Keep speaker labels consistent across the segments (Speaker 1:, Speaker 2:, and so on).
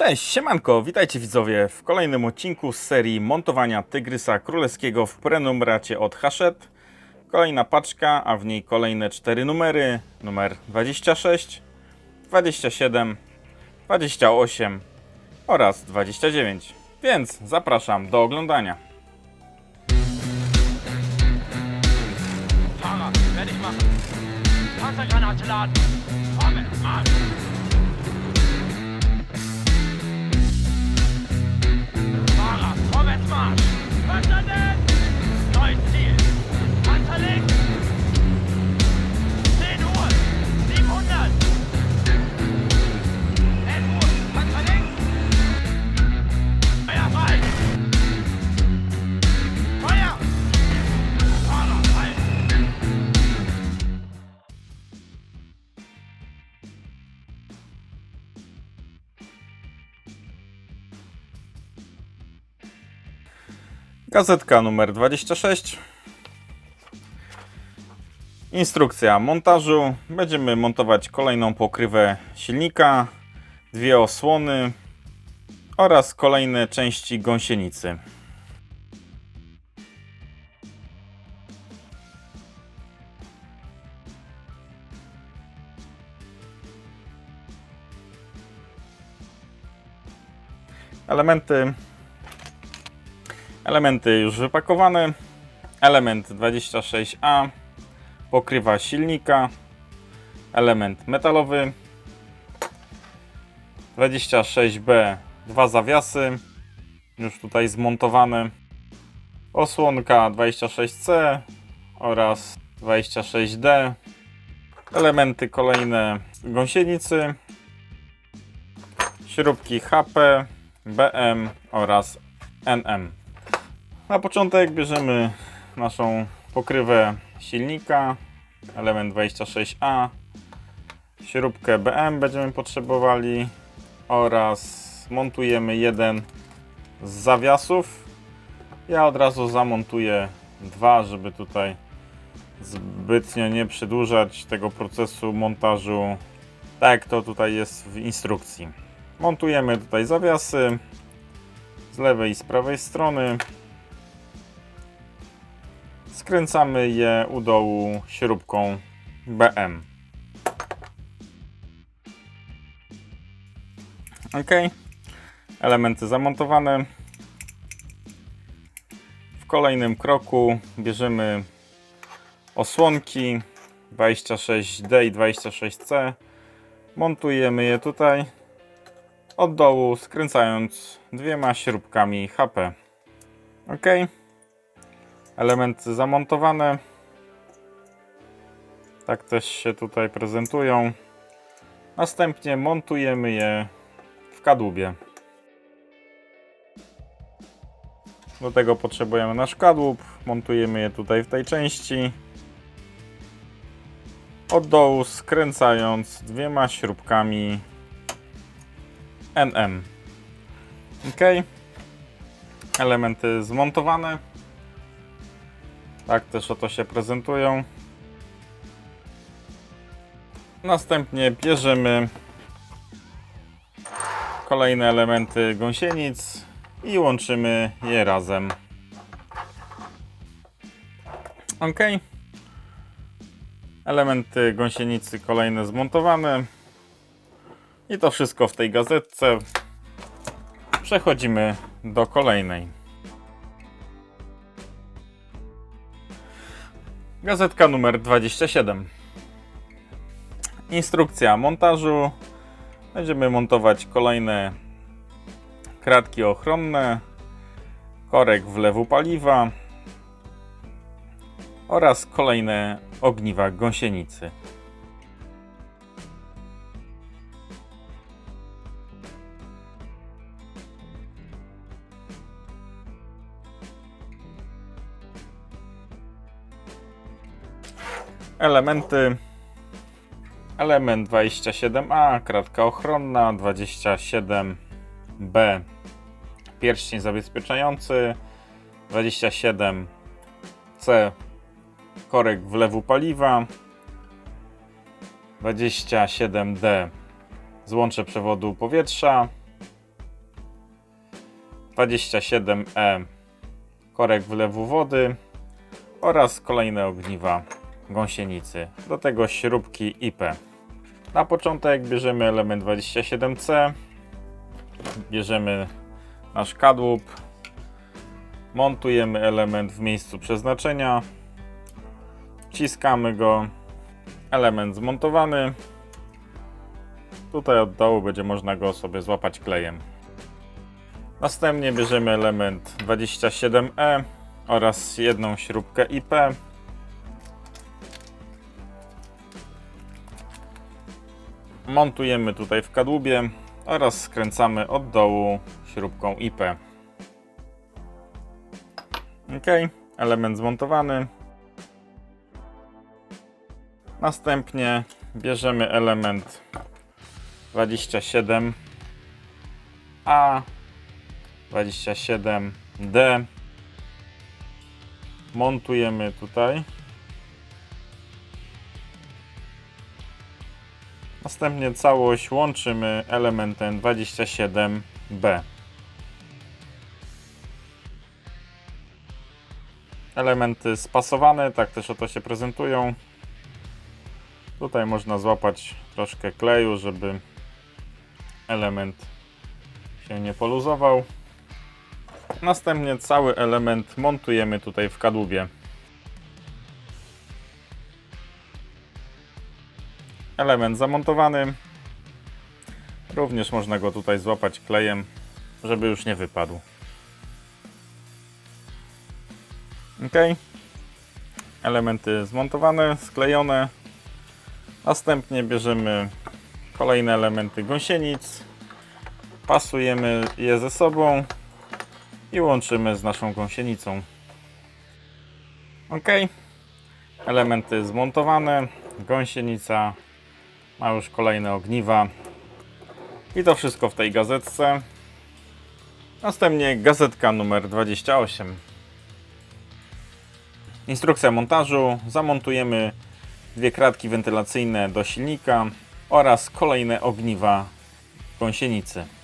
Speaker 1: Cześć, siemanko, witajcie widzowie w kolejnym odcinku z serii montowania Tygrysa Królewskiego w prenumeracie od Hachette. Kolejna paczka, a w niej kolejne cztery numery. Numer 26, 27, 28 oraz 29. Więc zapraszam do oglądania.
Speaker 2: Marsch.
Speaker 1: Gazetka numer 26. Instrukcja montażu. Będziemy montować kolejną pokrywę silnika, dwie osłony oraz kolejne części gąsienicy. Elementy Elementy już wypakowane. Element 26A pokrywa silnika. Element metalowy. 26B dwa zawiasy już tutaj zmontowane. Osłonka 26C oraz 26D. Elementy kolejne gąsienicy. Śrubki HP, BM oraz NM. Na początek bierzemy naszą pokrywę silnika, element 26A, śrubkę BM będziemy potrzebowali oraz montujemy jeden z zawiasów. Ja od razu zamontuję dwa, żeby tutaj zbytnio nie przedłużać tego procesu montażu, tak jak to tutaj jest w instrukcji. Montujemy tutaj zawiasy z lewej i z prawej strony. Skręcamy je u dołu śrubką BM. Ok. Elementy zamontowane. W kolejnym kroku bierzemy osłonki 26D i 26C. Montujemy je tutaj od dołu, skręcając dwiema śrubkami HP. OK. Elementy zamontowane. Tak też się tutaj prezentują. Następnie montujemy je w kadłubie. Do tego potrzebujemy nasz kadłub. Montujemy je tutaj w tej części. Od dołu skręcając dwiema śrubkami NM. OK. Elementy zmontowane. Tak też oto się prezentują. Następnie bierzemy kolejne elementy gąsienic i łączymy je razem. Ok. Elementy gąsienicy kolejne zmontowane. I to wszystko w tej gazetce. Przechodzimy do kolejnej. Gazetka numer 27. Instrukcja montażu. Będziemy montować kolejne kratki ochronne, korek wlewu paliwa oraz kolejne ogniwa gąsienicy. Elementy. Element 27A, kratka ochronna, 27B, pierścień zabezpieczający, 27C, korek wlewu paliwa, 27D, złącze przewodu powietrza, 27E korek wlewu wody oraz kolejne ogniwa gąsienicy. Do tego śrubki IP. Na początek bierzemy element 27C, bierzemy nasz kadłub, montujemy element w miejscu przeznaczenia, wciskamy go, element zmontowany. Tutaj od dołu będzie można go sobie złapać klejem. Następnie bierzemy element 27E oraz jedną śrubkę IP. Montujemy tutaj w kadłubie oraz skręcamy od dołu śrubką IP. Ok, element zmontowany. Następnie bierzemy element 27A, 27D. Montujemy tutaj. Następnie całość łączymy elementem 27B. Elementy spasowane, tak też oto się prezentują. Tutaj można złapać troszkę kleju, żeby element się nie poluzował. Następnie cały element montujemy tutaj w kadłubie. Element zamontowany. Również można go tutaj złapać klejem, żeby już nie wypadł. Ok. Elementy zmontowane, sklejone. Następnie bierzemy kolejne elementy gąsienic, pasujemy je ze sobą i łączymy z naszą gąsienicą. Ok. Elementy zmontowane, gąsienica ma już kolejne ogniwa i to wszystko w tej gazetce. Następnie gazetka numer 28. Instrukcja montażu. Zamontujemy dwie kratki wentylacyjne do silnika oraz kolejne ogniwa gąsienicy.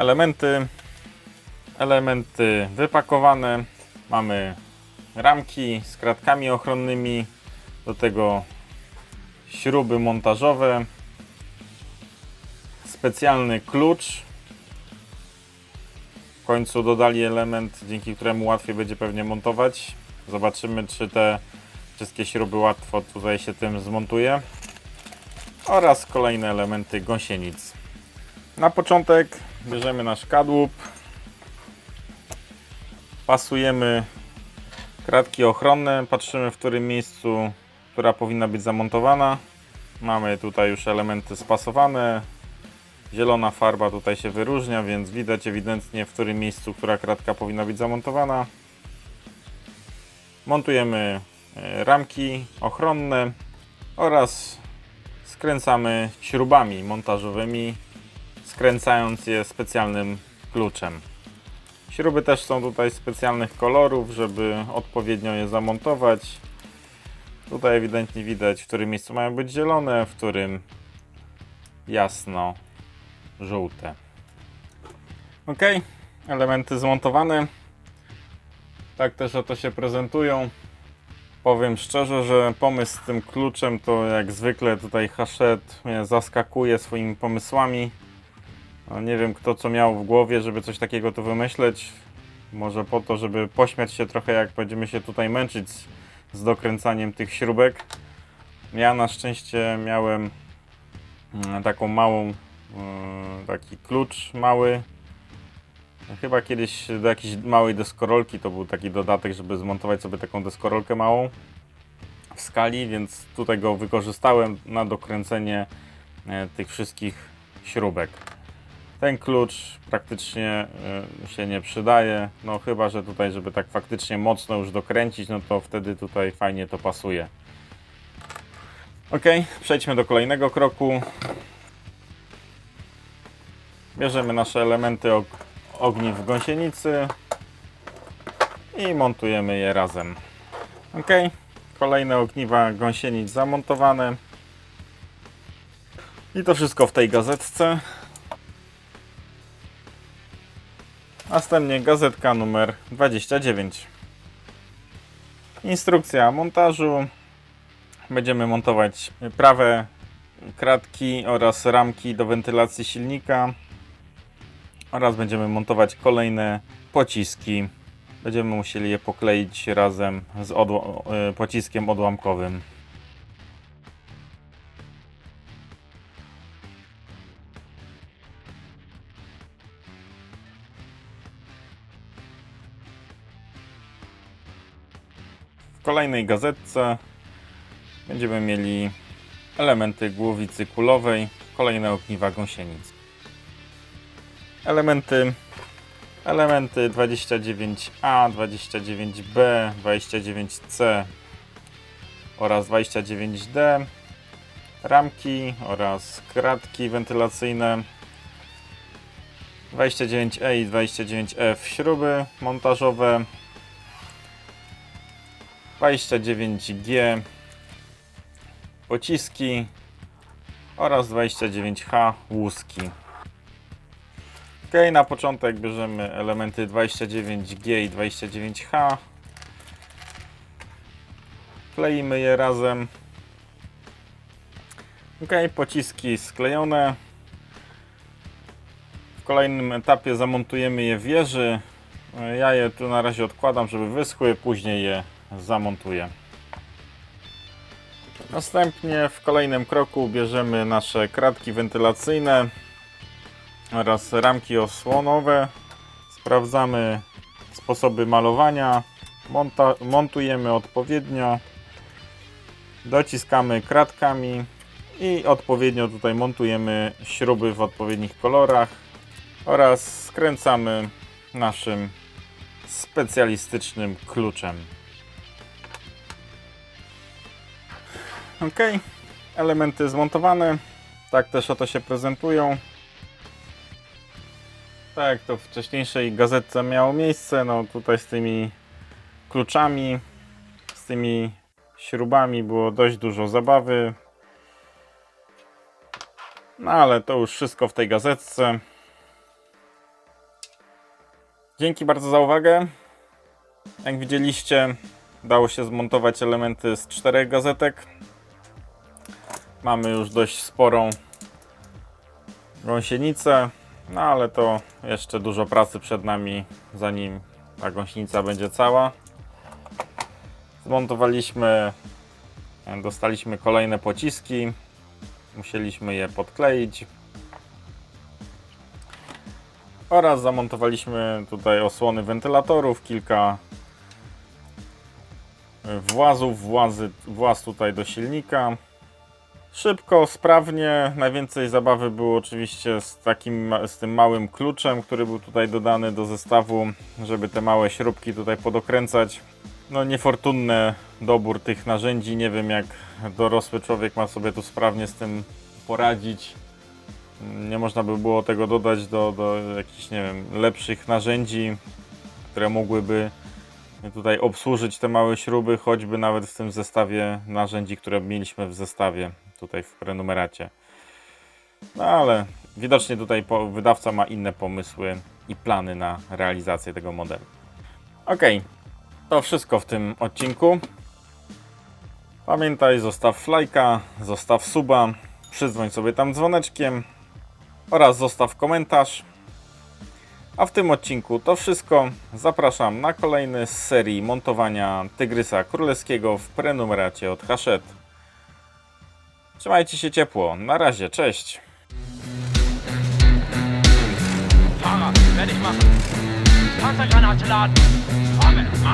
Speaker 1: Elementy elementy wypakowane. Mamy ramki z kratkami ochronnymi, do tego śruby montażowe, specjalny klucz. W końcu dodali element, dzięki któremu łatwiej będzie pewnie montować. Zobaczymy, czy te wszystkie śruby łatwo tutaj się tym zmontuje. Oraz kolejne elementy gąsienic. Na początek bierzemy nasz kadłub, pasujemy kratki ochronne, patrzymy w którym miejscu, która powinna być zamontowana. Mamy tutaj już elementy spasowane. Zielona farba tutaj się wyróżnia, więc widać ewidentnie w którym miejscu, która kratka powinna być zamontowana. Montujemy e, ramki ochronne oraz skręcamy śrubami montażowymi, skręcając je specjalnym kluczem. Śruby też są tutaj specjalnych kolorów, żeby odpowiednio je zamontować. Tutaj ewidentnie widać, w którym miejscu mają być zielone, w którym jasno żółte. Ok, elementy zmontowane. Tak też oto się prezentują. Powiem szczerze, że pomysł z tym kluczem to jak zwykle tutaj Hachette mnie zaskakuje swoimi pomysłami. Nie wiem kto co miał w głowie, żeby coś takiego tu wymyśleć. Może po to, żeby pośmiać się trochę jak będziemy się tutaj męczyć z, z dokręcaniem tych śrubek. Ja na szczęście miałem mm, taką małą, mm, taki klucz mały. Chyba kiedyś do jakiejś małej deskorolki to był taki dodatek, żeby zmontować sobie taką deskorolkę małą w skali, więc tutaj go wykorzystałem na dokręcenie e, tych wszystkich śrubek. Ten klucz praktycznie y, się nie przydaje, no chyba, że tutaj, żeby tak faktycznie mocno już dokręcić, no to wtedy tutaj fajnie to pasuje. Ok, przejdźmy do kolejnego kroku. Bierzemy nasze elementy og ogniw gąsienicy, i montujemy je razem. Ok, kolejne ogniwa gąsienic zamontowane. I to wszystko w tej gazetce. Następnie gazetka numer 29. Instrukcja montażu. Będziemy montować prawe kratki oraz ramki do wentylacji silnika oraz będziemy montować kolejne pociski. Będziemy musieli je pokleić razem z e, pociskiem odłamkowym. W kolejnej gazetce będziemy mieli elementy głowicy kulowej, kolejne ogniwa gąsienic. Elementy elementy 29A, 29B, 29C oraz 29D, ramki oraz kratki wentylacyjne, 29E i 29F śruby montażowe, 29G pociski oraz 29H łuski. Ok, na początek bierzemy elementy 29G i 29H. Kleimy je razem. Ok, pociski sklejone. W kolejnym etapie zamontujemy je w wieży. Ja je tu na razie odkładam, żeby wyschły, później je zamontuję. Następnie w kolejnym kroku bierzemy nasze kratki wentylacyjne oraz ramki osłonowe. Sprawdzamy sposoby malowania. Monta montujemy odpowiednio. Dociskamy kratkami i odpowiednio tutaj montujemy śruby w odpowiednich kolorach oraz skręcamy naszym specjalistycznym kluczem. Ok, elementy zmontowane. Tak też oto się prezentują. Tak to w wcześniejszej gazetce miało miejsce, no tutaj z tymi kluczami, z tymi śrubami było dość dużo zabawy. No ale to już wszystko w tej gazetce. Dzięki bardzo za uwagę. Jak widzieliście, dało się zmontować elementy z czterech gazetek. Mamy już dość sporą gąsienicę. No ale to jeszcze dużo pracy przed nami, zanim ta gąsienica będzie cała. Zmontowaliśmy, dostaliśmy kolejne pociski. Musieliśmy je podkleić. Oraz zamontowaliśmy tutaj osłony wentylatorów, kilka włazów, włazy, właz tutaj do silnika. Szybko, sprawnie. Najwięcej zabawy było oczywiście z takim z tym małym kluczem, który był tutaj dodany do zestawu, żeby te małe śrubki tutaj podokręcać. No niefortunny dobór tych narzędzi. Nie wiem jak dorosły człowiek ma sobie tu sprawnie z tym poradzić. Nie można by było tego dodać do, do jakichś, nie wiem, lepszych narzędzi, które mogłyby tutaj obsłużyć te małe śruby, choćby nawet w tym zestawie narzędzi, które mieliśmy w zestawie tutaj w prenumeracie. No ale widocznie tutaj wydawca ma inne pomysły i plany na realizację tego modelu. Ok, to wszystko w tym odcinku. Pamiętaj, zostaw lajka, zostaw suba, przydzwoń sobie tam dzwoneczkiem oraz zostaw komentarz. A w tym odcinku to wszystko. Zapraszam na kolejny z serii montowania Tygrysa Królewskiego w prenumeracie od Hachette. Trzymajcie się ciepło. Na razie, cześć.
Speaker 2: Fahrer, machen.